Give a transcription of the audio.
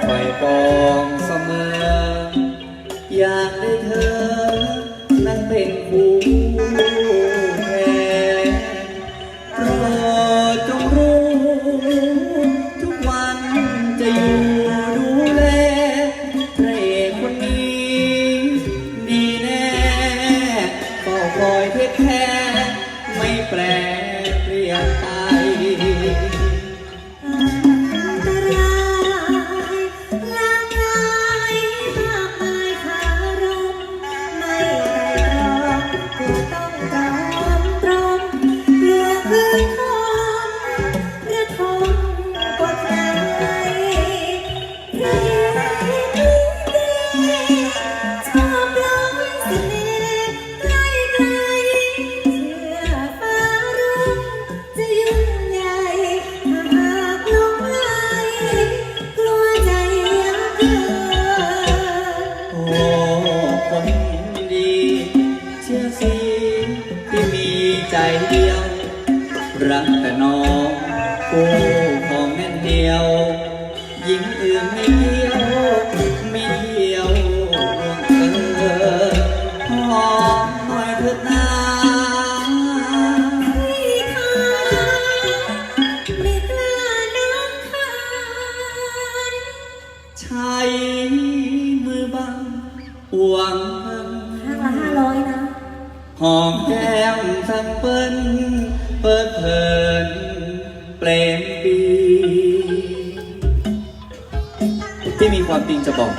คอยปองเสมอ อยากได้เธอ นั้นเป็นคู่แทนโปรดจงรู้ ทุกวันจะอยู่ดูแลพระเอกคนนี้ ดีแน่ก็คอยเทคแค่ไม่แปรเปลี่ยนไป ใจเดียว รักแต่น้องคู่ของแม่นเดียวหญิงอื่นไม่เที่ยวไม่เที่ยวล่วงเกินหอมหน่อยเถิดนาพี่ขาไม่กล้าน้องคานใช้มือบังหวงข้างละห้าร้อยนะ หอมแก้มทั้งเปิ้นเปิดเพลินเปลมปี ที่มีความจริงจะบอก